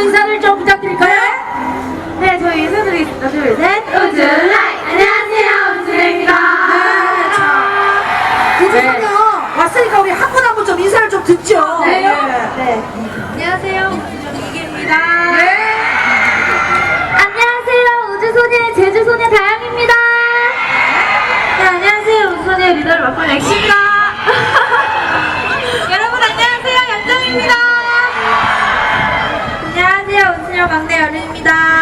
인사를 좀 부탁드릴까요? 네, 저희 인사드리겠습니다. 둘, 셋. 우주라이! 안녕하세요, 우주라이입니다. 그중에요 왔으니까 우리 한 분 한 분 좀 인사를 좀 듣죠. 아, 네, 네. 네. 안녕하세요, 우주정기계입니다. 네. 안녕하세요, 우주소녀 제주소녀 다영입니다. 네, 안녕하세요, 우주소녀 리더를 맡고 렉시입니다. 여러분 안녕하세요, 연정입니다. 막내 연우입니다.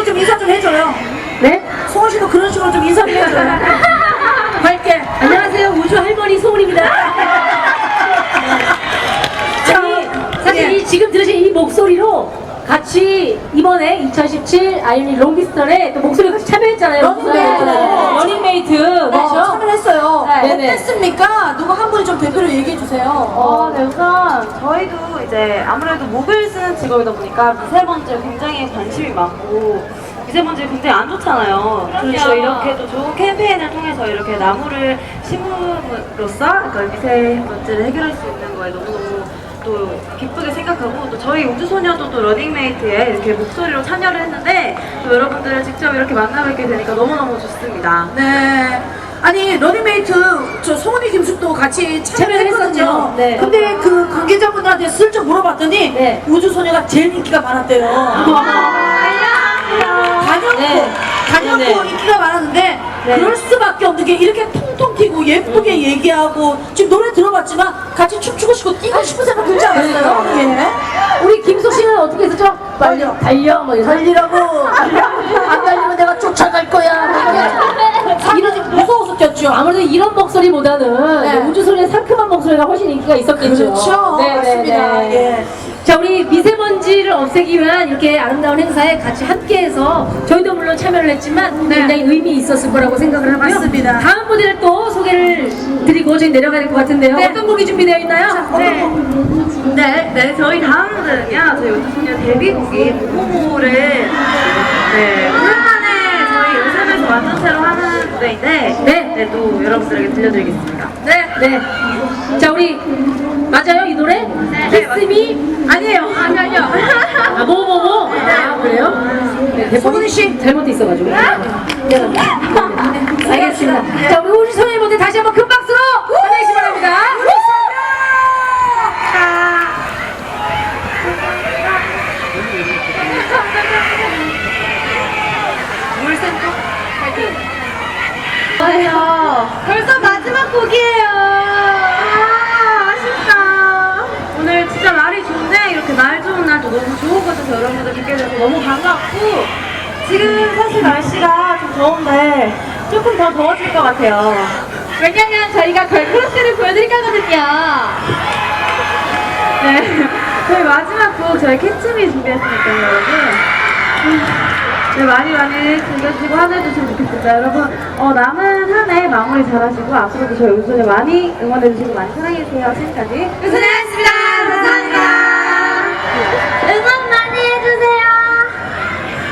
식으로 좀 인사 좀 해줘요. 네? 소원 씨도 그런 식으로 좀 인사 좀 해줘요. 밝게. 안녕하세요. 우주 할머니 소원입니다. 아니, 사실 예. 이 지금 들으신 이 목소리로 같이 이번에 2017 아이유 롱디스턴에 또 목소리 같이 참여했잖아요. 네. 러닝메이트. 러닝메이트. 어땠습니까? 누구 한 분이 좀 대표로 얘기해 주세요. 어, 네, 우선 저희도 이제 아무래도 목을 쓰는 직업이다 보니까 미세먼지에 굉장히 관심이 많고 미세먼지 굉장히 안 좋잖아요. 그래서 이렇게 또 좋은 캠페인을 통해서 이렇게 나무를 심음으로써 그러니까 미세먼지를 해결할 수 있는 거에 너무너무 또 기쁘게 생각하고 또 저희 우주소녀도 또 러닝메이트에 이렇게 목소리로 참여를 했는데 또 여러분들을 직접 이렇게 만나뵙게 되니까 너무너무 좋습니다. 네. 아니 러닝메이트 저 송은이 김숙도 같이 참여를 했거든요. 참여했었죠. 네. 근데 그 관계자분들한테 슬쩍 물어봤더니 네. 우주소녀가 제일 인기가 많았대요. 단연코 네. 단연코 네 네. 인기가 많았는데 네. 그럴 수밖에 없는 게 이렇게 통통 튀고 예쁘게 음. 얘기하고 지금 노래 들어봤지만 같이 춤추고 싶고 뛰고 싶은 생각 들지 않았어요? 예. 우리 김숙 씨는 어떻게 했었죠? 빨리 달려. 달려. 뭐 이런. 달리라고 안 달리면 내가 쫓아갈 거야. 이러지 무서워서 뛰었죠. 아무래도 이런 목소리보다는 네. 우주 소리의 상큼한 목소리가 훨씬 인기가 있었겠죠. 그렇죠. 네, 네, 맞습니다. 네. 예. 자, 우리 미세먼지를 없애기 위한 이렇게 아름다운 행사에 같이 함께해서 저희도 물론 참여를 했지만 네. 굉장히 의미 있었을 거라고 생각을 하고요. 맞습니다. 다음 무대를 또 소개를 드리고 저희 내려가야 될 것 같은데요. 네. 어떤 곡이 준비되어 있나요? 네. 네, 네, 저희 다음 무대는요, 저희 우주 소녀 데뷔곡인 모모모를, 네, 오랜만에 저희 연습에서 완전체로 하는 무대인데, 네. 네, 또 여러분들에게 들려드리겠습니다. 네. 네. 자, 우리 맞아요 이 노래? 네, 키스미 아니에요, 아니, 아니요. 아, 뭐, 뭐, 뭐? 아, 그래요? 네, 소은이 씨. 잘못 돼 있어가지고. 알겠습니다. 자, 우리 우주 소녀의 무대 다시 한번 큰 박수로 환영해주시기 바랍니다. 좋아요. 벌써 마지막 곡이에요. 아, 아쉽다. 오늘 진짜 날이 좋은데, 이렇게 날 좋은 날도 너무 좋은 곳에서 여러분들 뵙게 돼서 너무 반갑고, 지금 사실 날씨가 좀 더운데, 조금 더 더워질 것 같아요. 왜냐면 저희가 걸크러쉬를 보여드릴 거거든요. 네. 저희 마지막 곡, 저희 캐츠미 준비했으니까요, 여러분. 네, 많이 많이 즐겨주시고 환해주시면 좋겠습니다. 여러분, 어, 남은 한 해 마무리 잘하시고, 앞으로도 저희 우선에 많이 응원해주시고, 많이 사랑해주세요. 지금까지 우선이었습니다. 감사합니다.